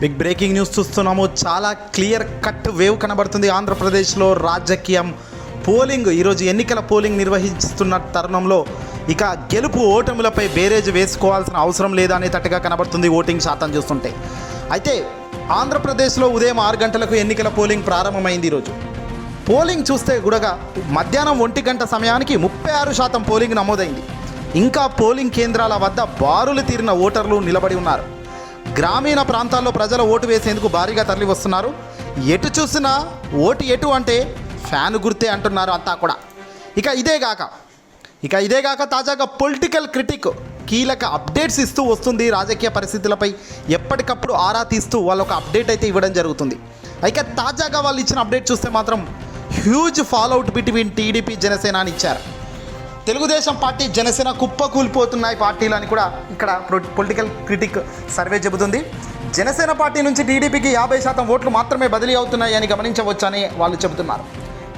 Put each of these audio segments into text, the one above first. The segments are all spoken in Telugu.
బిగ్ బ్రేకింగ్ న్యూస్ చూస్తున్నాము. చాలా క్లియర్ కట్ వేవ్ కనబడుతుంది ఆంధ్రప్రదేశ్లో. రాజకీయం పోలింగ్ ఈరోజు ఎన్నికల పోలింగ్ నిర్వహిస్తున్న తరుణంలో ఇక గెలుపు ఓటములపై బేరేజ్ వేసుకోవాల్సిన అవసరం లేదా అనేటట్టుగా కనబడుతుంది ఓటింగ్ శాతం చూస్తుంటే. అయితే ఆంధ్రప్రదేశ్లో ఉదయం ఆరు గంటలకు ఎన్నికల పోలింగ్ ప్రారంభమైంది ఈరోజు పోలింగ్ చూస్తే కూడా మధ్యాహ్నం ఒంటి గంట సమయానికి ముప్పై ఆరు శాతం పోలింగ్ నమోదైంది. ఇంకా పోలింగ్ కేంద్రాల వద్ద బారులు తీరిన ఓటర్లు నిలబడి ఉన్నారు. గ్రామీణ ప్రాంతాల్లో ప్రజలు ఓటు వేసేందుకు భారీగా తరలి వస్తున్నారు. ఎటు చూసినా ఓటు ఎటు అంటే ఫ్యాన్ గుర్తే అంటున్నారు అంతా కూడా. ఇక ఇదేగాక ఇక ఇదే కాక తాజాగా పొలిటికల్ క్రిటిక్ కీలక అప్డేట్స్ ఇస్తూ వస్తుంది రాజకీయ పరిస్థితులపై. ఎప్పటికప్పుడు ఆరా తీస్తూ వాళ్ళు ఒక అప్డేట్ అయితే ఇవ్వడం జరుగుతుంది. అయితే తాజాగా వాళ్ళు ఇచ్చిన అప్డేట్ చూస్తే మాత్రం huge fallout between TDP Janasena అని ఇచ్చారు. తెలుగుదేశం పార్టీ జనసేన కుప్ప కూలిపోతున్నాయి పార్టీలు అని కూడా ఇక్కడ పొలిటికల్ క్రిటిక్ సర్వే చెబుతుంది. జనసేన పార్టీ నుంచి టీడీపీకి యాభై శాతం ఓట్లు మాత్రమే బదిలీ అవుతున్నాయి అని గమనించవచ్చని వాళ్ళు చెబుతున్నారు.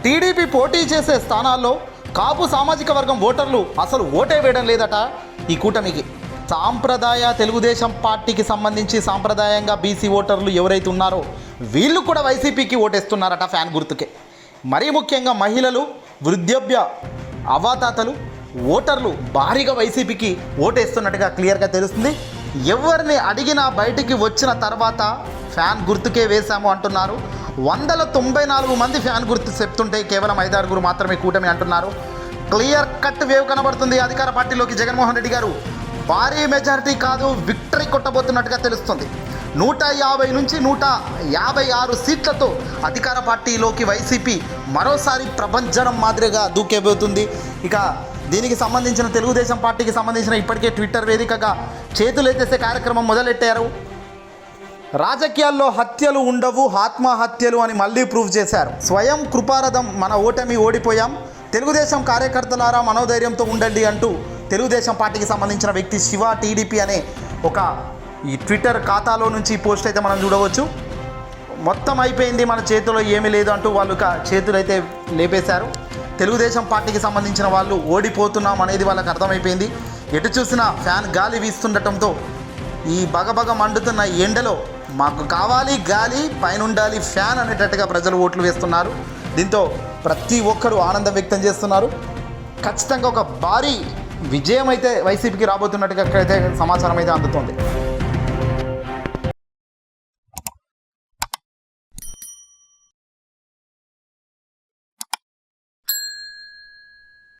టీడీపీ పోటీ చేసే స్థానాల్లో కాపు సామాజిక వర్గం ఓటర్లు అసలు ఓటే వేయడం లేదట ఈ కూటమికి. సాంప్రదాయ తెలుగుదేశం పార్టీకి సంబంధించి సాంప్రదాయంగా బీసీ ఓటర్లు ఎవరైతే ఉన్నారో వీళ్ళు కూడా వైసీపీకి ఓటేస్తున్నారట ఫ్యాన్ గుర్తుకే. మరీ ముఖ్యంగా మహిళలు వృద్ధాప్య అవాతాతలు ఓటర్లు భారీగా వైసీపీకి ఓటేస్తున్నట్టుగా క్లియర్గా తెలుస్తుంది. ఎవరిని అడిగినా బయటికి వచ్చిన తర్వాత ఫ్యాన్ గుర్తుకే వేశాము అంటున్నారు. వందల తొంభై నాలుగు మంది ఫ్యాన్ గుర్తు చెప్తుంటే కేవలం ఐదారుగురు మాత్రమే కూటమి అంటున్నారు. క్లియర్ కట్ వేవ్ కనబడుతుంది అధికార పార్టీలోకి జగన్మోహన్ రెడ్డి గారు. భారీ మెజారిటీ కాదు విక్టరీ కొట్టబోతున్నట్టుగా తెలుస్తుంది. నూట యాభై నుంచి నూట యాభై ఆరు సీట్లతో అధికార పార్టీలోకి వైసీపీ మరోసారి ప్రభంజనం మాదిరిగా దూకేబోతుంది. ఇక దీనికి సంబంధించిన తెలుగుదేశం పార్టీకి సంబంధించిన ఇప్పటికే ట్విట్టర్ వేదికగా చేతులెత్తేసే కార్యక్రమం మొదలెట్టారు. రాజకీయాల్లో హత్యలు ఉండవు ఆత్మహత్యలు అని మళ్ళీ ప్రూవ్ చేశారు. స్వయం కృపారథం మన ఓటమి ఓడిపోయాం. తెలుగుదేశం కార్యకర్తలారా మనోధైర్యంతో ఉండండి అంటూ తెలుగుదేశం పార్టీకి సంబంధించిన వ్యక్తి శివ టీడీపీ అనే ఒక ఈ ట్విట్టర్ ఖాతాలో నుంచి పోస్ట్ అయితే మనం చూడవచ్చు. మొత్తం అయిపోయింది మన చేతిలో ఏమీ లేదు అంటూ వాళ్ళు ఇక చేతులు అయితే లేపేశారు. తెలుగుదేశం పార్టీకి సంబంధించిన వాళ్ళు ఓడిపోతున్నాం అనేది వాళ్ళకి అర్థమైపోయింది. ఎటు చూసినా ఫ్యాన్ గాలి వీస్తుండటంతో ఈ బగబగ మండుతున్న ఎండలో మాకు కావాలి గాలి పైన ఉండాలి ఫ్యాన్ అనేటట్టుగా ప్రజలు ఓట్లు వేస్తున్నారు. దీంతో ప్రతి ఒక్కరూ ఆనందం వ్యక్తం చేస్తున్నారు. ఖచ్చితంగా ఒక భారీ విజయం అయితే వైసీపీకి రాబోతున్నట్టుగా అయితే సమాచారం అయితే అందుతోంది.